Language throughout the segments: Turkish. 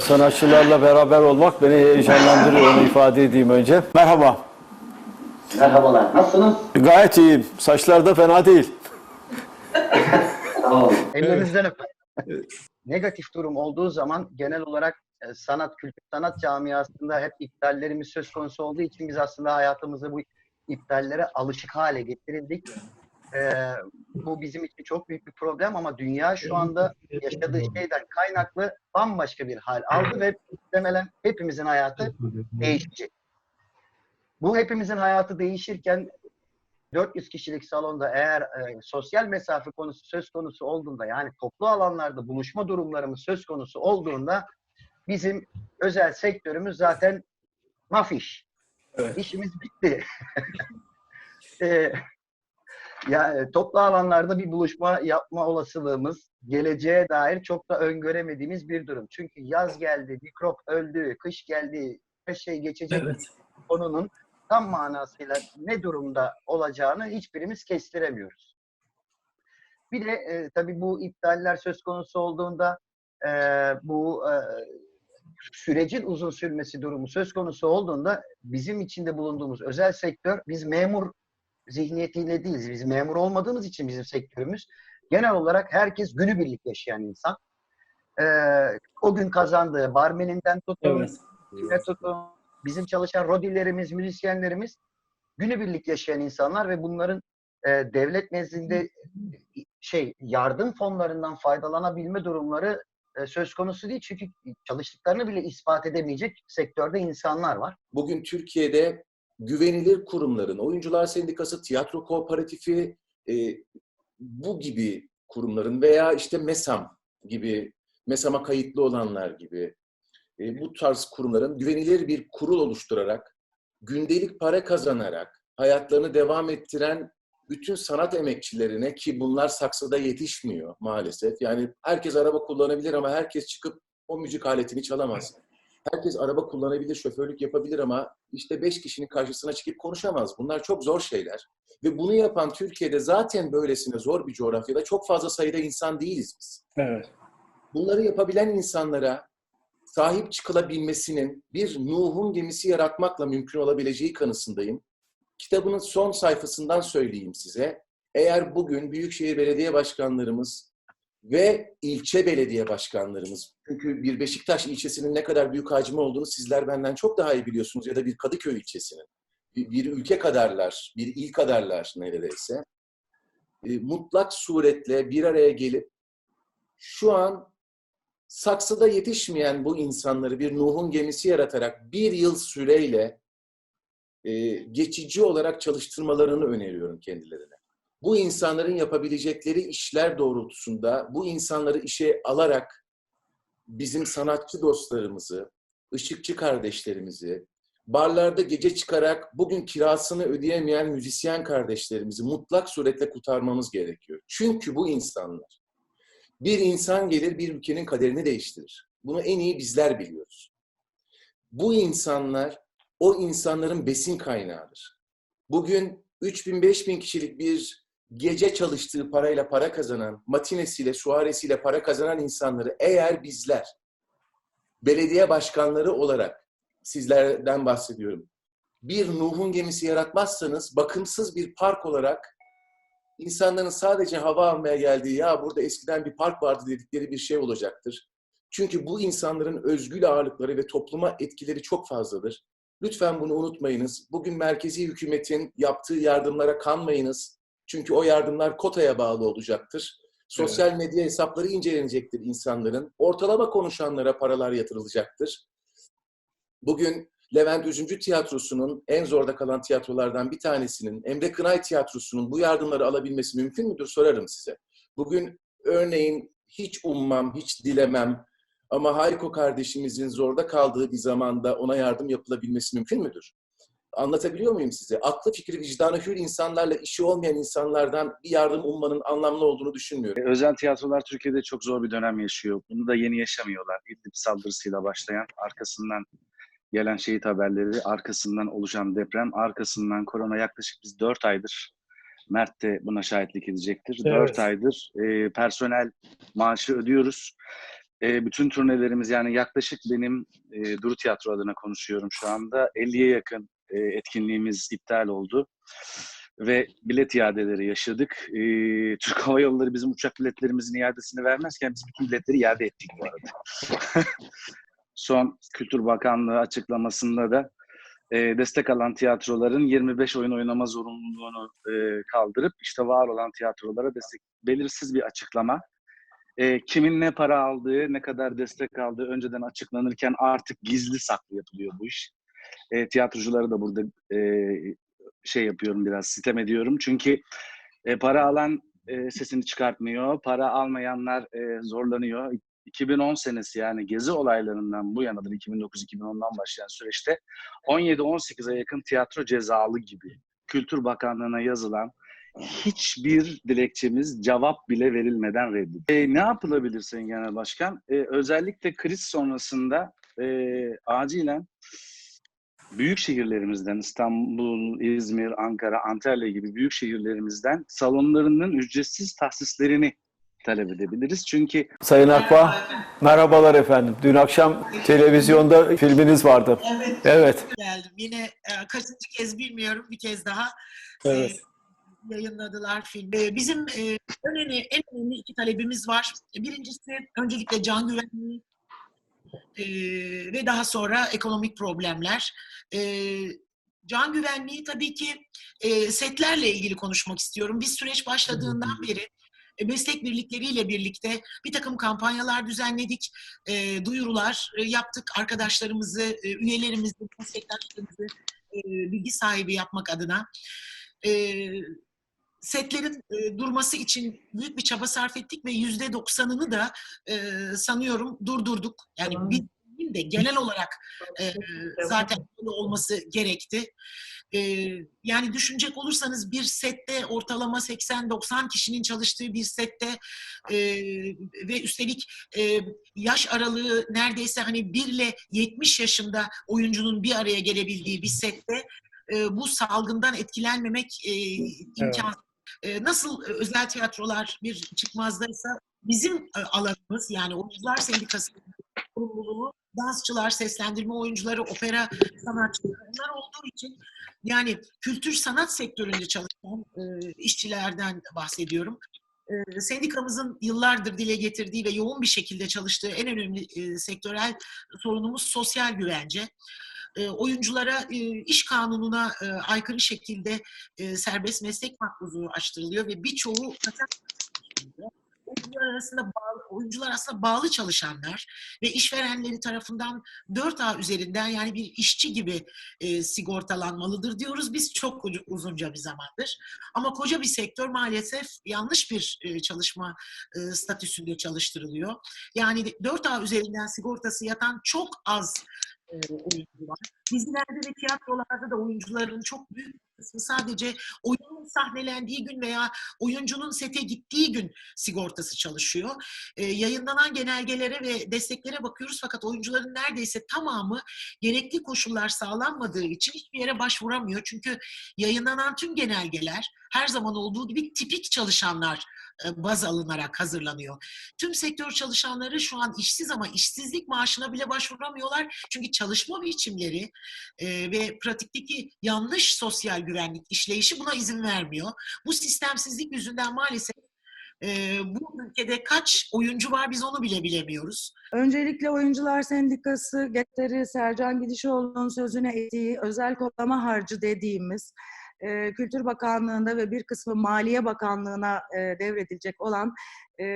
Sanatçılarla beraber olmak beni heyecanlandırıyor, onu ifade edeyim önce. Merhaba. Merhabalar, nasılsınız? Gayet iyiyim. Saçlar da fena değil. Sağ olun. Ellerinizden öperim. Negatif durum olduğu zaman genel olarak e, sanat, kültür sanat camiasında hep iptallerimiz söz konusu olduğu için biz aslında hayatımızı bu iptallere alışık hale getirildik. Ee, bu bizim için çok büyük bir problem ama dünya şu anda yaşadığı şeyden kaynaklı bambaşka bir hal aldı ve muhtemelen hepimizin hayatı değişecek. Bu hepimizin hayatı değişirken 400 kişilik salonda eğer e, sosyal mesafe konusu söz konusu olduğunda yani toplu alanlarda buluşma durumlarımız söz konusu olduğunda bizim özel sektörümüz zaten mafiş. Evet. İşimiz bitti. e, yani toplu alanlarda bir buluşma yapma olasılığımız geleceğe dair çok da öngöremediğimiz bir durum. Çünkü yaz geldi, mikrop öldü, kış geldi, her şey geçecek konunun tam manasıyla ne durumda olacağını hiçbirimiz kestiremiyoruz. Bir de e, tabii bu iptaller söz konusu olduğunda e, bu e, sürecin uzun sürmesi durumu söz konusu olduğunda bizim içinde bulunduğumuz özel sektör biz memur zihniyetiyle değiliz. Biz memur olmadığımız için bizim sektörümüz genel olarak herkes günübirlik yaşayan insan. E, o gün kazandığı barmeninden tutun, kime tutun, bizim çalışan rodilerimiz, müzisyenlerimiz günübirlik yaşayan insanlar ve bunların e, devlet nezdinde e, şey yardım fonlarından faydalanabilme durumları e, söz konusu değil. Çünkü çalıştıklarını bile ispat edemeyecek sektörde insanlar var. bugün Türkiye'de güvenilir kurumların, Oyuncular Sendikası, Tiyatro Kooperatifi, e, bu gibi kurumların veya işte MESAM gibi, MESAM'a kayıtlı olanlar gibi e, bu tarz kurumların güvenilir bir kurul oluşturarak, gündelik para kazanarak hayatlarını devam ettiren bütün sanat emekçilerine ki bunlar saksıda yetişmiyor maalesef. Yani herkes araba kullanabilir ama herkes çıkıp o müzik aletini çalamaz. Herkes araba kullanabilir, şoförlük yapabilir ama işte beş kişinin karşısına çıkıp konuşamaz. Bunlar çok zor şeyler. Ve bunu yapan Türkiye'de zaten böylesine zor bir coğrafyada çok fazla sayıda insan değiliz biz. Evet. Bunları yapabilen insanlara sahip çıkılabilmesinin bir Nuh'un gemisi yaratmakla mümkün olabileceği kanısındayım. Kitabının son sayfasından söyleyeyim size. Eğer bugün Büyükşehir Belediye Başkanlarımız ve ilçe belediye başkanlarımız, çünkü bir Beşiktaş ilçesinin ne kadar büyük hacmi olduğunu sizler benden çok daha iyi biliyorsunuz ya da bir Kadıköy ilçesinin. Bir, ülke kadarlar, bir il kadarlar neredeyse. E, mutlak suretle bir araya gelip şu an saksıda yetişmeyen bu insanları bir Nuh'un gemisi yaratarak bir yıl süreyle e, geçici olarak çalıştırmalarını öneriyorum kendilerine. Bu insanların yapabilecekleri işler doğrultusunda bu insanları işe alarak bizim sanatçı dostlarımızı, ışıkçı kardeşlerimizi, barlarda gece çıkarak bugün kirasını ödeyemeyen müzisyen kardeşlerimizi mutlak suretle kurtarmamız gerekiyor. Çünkü bu insanlar bir insan gelir bir ülkenin kaderini değiştirir. Bunu en iyi bizler biliyoruz. Bu insanlar o insanların besin kaynağıdır. Bugün 3000 5000 kişilik bir gece çalıştığı parayla para kazanan, matinesiyle, suaresiyle para kazanan insanları eğer bizler belediye başkanları olarak sizlerden bahsediyorum. Bir Nuh'un gemisi yaratmazsanız bakımsız bir park olarak insanların sadece hava almaya geldiği ya burada eskiden bir park vardı dedikleri bir şey olacaktır. Çünkü bu insanların özgül ağırlıkları ve topluma etkileri çok fazladır. Lütfen bunu unutmayınız. Bugün merkezi hükümetin yaptığı yardımlara kanmayınız. Çünkü o yardımlar kotaya bağlı olacaktır. Sosyal medya hesapları incelenecektir insanların. Ortalama konuşanlara paralar yatırılacaktır. Bugün Levent Üzümcü Tiyatrosu'nun en zorda kalan tiyatrolardan bir tanesinin, Emre Kınay Tiyatrosu'nun bu yardımları alabilmesi mümkün müdür sorarım size. Bugün örneğin hiç ummam, hiç dilemem ama Hayko kardeşimizin zorda kaldığı bir zamanda ona yardım yapılabilmesi mümkün müdür? Anlatabiliyor muyum size? Aklı fikri vicdanı hür insanlarla işi olmayan insanlardan bir yardım ummanın anlamlı olduğunu düşünmüyorum. Özel tiyatrolar Türkiye'de çok zor bir dönem yaşıyor. Bunu da yeni yaşamıyorlar. İdlib saldırısıyla başlayan, arkasından gelen şehit haberleri, arkasından oluşan deprem, arkasından korona yaklaşık biz 4 aydır Mert de buna şahitlik edecektir. Evet. 4 aydır e, personel maaşı ödüyoruz. e, bütün turnelerimiz yani yaklaşık benim e, Duru Tiyatro adına konuşuyorum şu anda 50'ye yakın e, etkinliğimiz iptal oldu ve bilet iadeleri yaşadık. E, Türk Hava Yolları bizim uçak biletlerimizin iadesini vermezken biz bütün biletleri iade ettik bu arada. Son Kültür Bakanlığı açıklamasında da e, destek alan tiyatroların 25 oyun oynama zorunluluğunu e, kaldırıp işte var olan tiyatrolara destek belirsiz bir açıklama. E, kimin ne para aldığı, ne kadar destek aldığı önceden açıklanırken artık gizli saklı yapılıyor bu iş. E, tiyatrocuları da burada e, şey yapıyorum biraz sitem ediyorum. Çünkü e, para alan e, sesini çıkartmıyor, para almayanlar e, zorlanıyor. 2010 senesi yani gezi olaylarından bu yanadır 2009-2010'dan başlayan süreçte 17-18'e yakın tiyatro cezalı gibi Kültür Bakanlığı'na yazılan hiçbir dilekçemiz cevap bile verilmeden reddedildi. E, ne yapılabilir Sayın Genel Başkan? E, özellikle kriz sonrasında e, acilen büyük şehirlerimizden İstanbul, İzmir, Ankara, Antalya gibi büyük şehirlerimizden salonlarının ücretsiz tahsislerini talep edebiliriz. Çünkü Sayın Akbağ, merhabalar efendim. Dün akşam televizyonda filminiz vardı. Evet, Evet. geldim. Yine e, kaçıncı kez bilmiyorum bir kez daha Evet. e, yayınladılar filmi. E, bizim e, önemli, en önemli iki talebimiz var. Birincisi öncelikle can güvenliği e, ve daha sonra ekonomik problemler. E, can güvenliği tabii ki e, setlerle ilgili konuşmak istiyorum. Biz süreç başladığından beri e, meslek birlikleriyle birlikte bir takım kampanyalar düzenledik, e, duyurular e, yaptık. Arkadaşlarımızı, e, üyelerimizi, meslektaşlarımızı e, bilgi sahibi yapmak adına. E, setlerin e, durması için büyük bir çaba sarf ettik ve yüzde doksanını da e, sanıyorum durdurduk. Yani biz değil de genel olarak e, zaten böyle olması gerekti. E, yani düşünecek olursanız bir sette ortalama 80-90 kişinin çalıştığı bir sette e, ve üstelik e, yaş aralığı neredeyse hani 1 ile 70 yaşında oyuncunun bir araya gelebildiği bir sette e, bu salgından etkilenmemek e, imkansız. E, nasıl e, özel tiyatrolar bir çıkmazdaysa bizim e, alanımız yani Oyuncular Sendikası'nın sorumluluğu dansçılar, seslendirme oyuncuları, opera sanatçıları onlar olduğu için yani kültür sanat sektöründe çalışan e, işçilerden bahsediyorum. Sendikamızın yıllardır dile getirdiği ve yoğun bir şekilde çalıştığı en önemli sektörel sorunumuz sosyal güvence. E, oyunculara e, iş kanununa e, aykırı şekilde serbest meslek makbuzu açtırılıyor ve birçoğu oyuncular arasında bağlı, oyuncular aslında bağlı çalışanlar ve işverenleri tarafından 4A üzerinden yani bir işçi gibi sigortalanmalıdır diyoruz biz çok uzunca bir zamandır. Ama koca bir sektör maalesef yanlış bir çalışma statüsünde çalıştırılıyor. Yani 4A üzerinden sigortası yatan çok az e, oyuncu. Dizilerde ve tiyatrolarda da oyuncuların çok büyük kısmı sadece oyunun sahnelendiği gün veya oyuncunun sete gittiği gün sigortası çalışıyor. E, yayınlanan genelgelere ve desteklere bakıyoruz fakat oyuncuların neredeyse tamamı gerekli koşullar sağlanmadığı için hiçbir yere başvuramıyor. Çünkü yayınlanan tüm genelgeler her zaman olduğu gibi tipik çalışanlar e, baz alınarak hazırlanıyor. Tüm sektör çalışanları şu an işsiz ama işsizlik maaşına bile başvuramıyorlar. Çünkü çalışma biçimleri e, ve pratikteki yanlış sosyal güvenlik işleyişi buna izin vermiyor. Bu sistemsizlik yüzünden maalesef e, bu ülkede kaç oyuncu var biz onu bile bilemiyoruz. Öncelikle Oyuncular Sendikası Getleri Sercan Gidişoğlu'nun sözüne ettiği özel kodlama harcı dediğimiz e, Kültür Bakanlığı'nda ve bir kısmı Maliye Bakanlığı'na e, devredilecek olan e,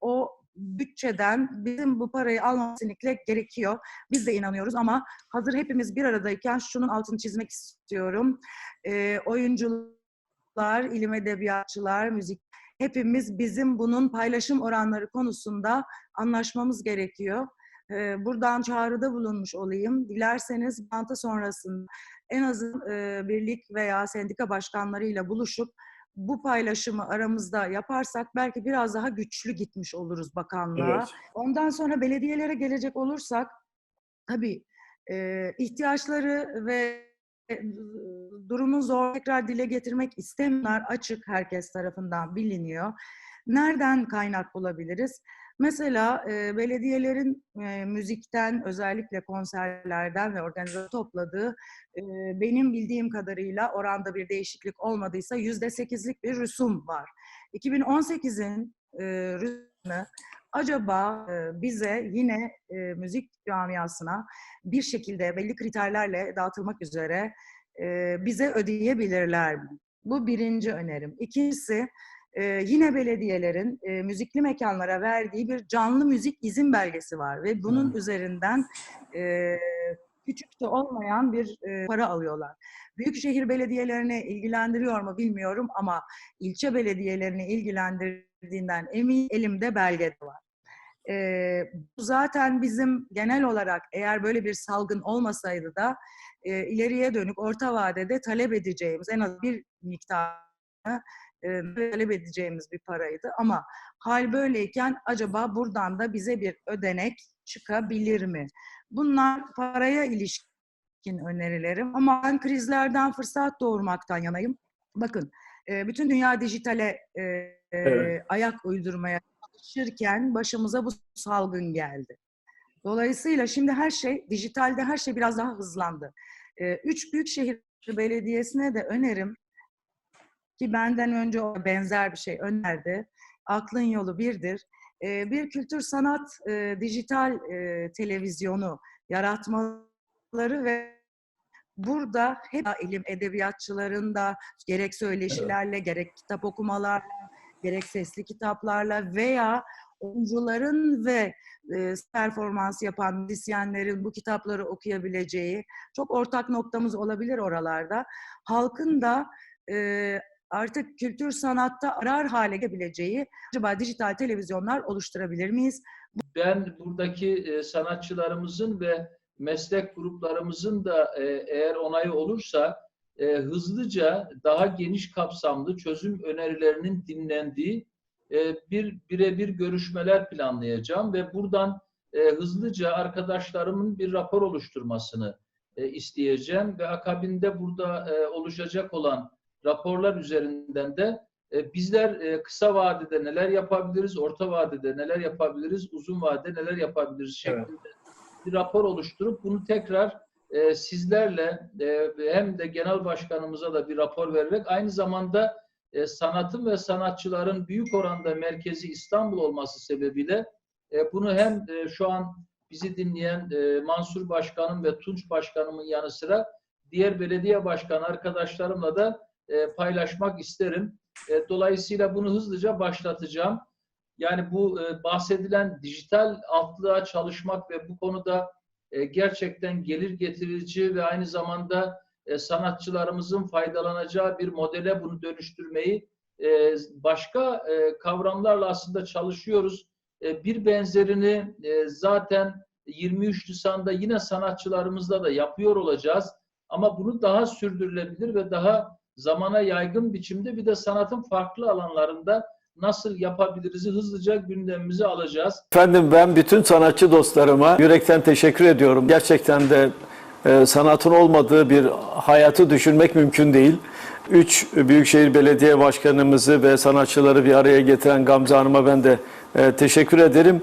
o bütçeden bizim bu parayı almamız kesinlikle gerekiyor. Biz de inanıyoruz ama hazır hepimiz bir aradayken şunun altını çizmek istiyorum. E, oyuncular, ilim edebiyatçılar, müzik hepimiz bizim bunun paylaşım oranları konusunda anlaşmamız gerekiyor. Ee, Buradan çağrıda bulunmuş olayım. Dilerseniz bantı sonrasında en azın e, birlik veya sendika başkanlarıyla buluşup bu paylaşımı aramızda yaparsak belki biraz daha güçlü gitmiş oluruz bakanlığa. Evet. Ondan sonra belediyelere gelecek olursak tabii e, ihtiyaçları ve e, durumun zor tekrar dile getirmek istemiyorlar açık herkes tarafından biliniyor. Nereden kaynak bulabiliriz? Mesela e, belediyelerin e, müzikten, özellikle konserlerden ve organize topladığı e, benim bildiğim kadarıyla oranda bir değişiklik olmadıysa yüzde sekizlik bir rüsum var. 2018'in e, rüsumunu acaba e, bize yine e, müzik camiasına bir şekilde belli kriterlerle dağıtılmak üzere e, bize ödeyebilirler mi? Bu birinci önerim. İkincisi e, yine belediyelerin e, müzikli mekanlara verdiği bir canlı müzik izin belgesi var ve bunun üzerinden e, küçük de olmayan bir e, para alıyorlar. Büyükşehir belediyelerine ilgilendiriyor mu bilmiyorum ama ilçe belediyelerini ilgilendirdiğinden emin elimde belge de var. E, bu zaten bizim genel olarak eğer böyle bir salgın olmasaydı da e, ileriye dönük orta vadede talep edeceğimiz en az bir miktarını e, talep edeceğimiz bir paraydı. Ama hal böyleyken acaba buradan da bize bir ödenek çıkabilir mi? Bunlar paraya ilişkin önerilerim ama ben krizlerden fırsat doğurmaktan yanayım. Bakın e, bütün dünya dijitale e, Evet. ayak uydurmaya çalışırken başımıza bu salgın geldi. Dolayısıyla şimdi her şey, dijitalde her şey biraz daha hızlandı. E, üç büyük şehir belediyesine de önerim ki benden önce o benzer bir şey önerdi. Aklın yolu birdir. E, bir kültür sanat e, dijital e, televizyonu yaratmaları ve burada hep ilim edebiyatçıların da gerek söyleşilerle, gerek kitap okumalarla, gerek sesli kitaplarla veya oyuncuların ve e, performans yapan müzisyenlerin bu kitapları okuyabileceği çok ortak noktamız olabilir oralarda. Halkın da e, artık kültür sanatta arar hale gelebileceği acaba dijital televizyonlar oluşturabilir miyiz? ben buradaki e, sanatçılarımızın ve meslek gruplarımızın da e, eğer onayı olursa e, hızlıca daha geniş kapsamlı çözüm önerilerinin dinlendiği bir birebir görüşmeler planlayacağım ve buradan hızlıca arkadaşlarımın bir rapor oluşturmasını isteyeceğim ve akabinde burada oluşacak olan raporlar üzerinden de e, bizler e, kısa vadede neler yapabiliriz, orta vadede neler yapabiliriz, uzun vadede neler yapabiliriz şeklinde bir rapor oluşturup bunu tekrar e, sizlerle e, hem de genel başkanımıza da bir rapor vererek aynı zamanda e, sanatın ve sanatçıların büyük oranda merkezi İstanbul olması sebebiyle e, bunu hem e, şu an bizi dinleyen e, Mansur Başkanım ve Tunç Başkanımın yanı sıra diğer belediye başkan arkadaşlarımla da e, paylaşmak isterim. E, dolayısıyla bunu hızlıca başlatacağım. Yani bu e, bahsedilen dijital altlığa çalışmak ve bu konuda e, gerçekten gelir getirici ve aynı zamanda e, sanatçılarımızın faydalanacağı bir modele bunu dönüştürmeyi e, başka e, kavramlarla aslında çalışıyoruz. E, bir benzerini e, zaten 23 Nisan'da yine sanatçılarımızla da yapıyor olacağız. Ama bunu daha sürdürülebilir ve daha zamana yaygın biçimde bir de sanatın farklı alanlarında nasıl yapabiliriz'i hızlıca gündemimize alacağız. Efendim ben bütün sanatçı dostlarıma yürekten teşekkür ediyorum. Gerçekten de e, sanatın olmadığı bir hayatı düşünmek mümkün değil. Üç Büyükşehir Belediye Başkanımızı ve sanatçıları bir araya getiren Gamze Hanım'a ben de e, teşekkür ederim.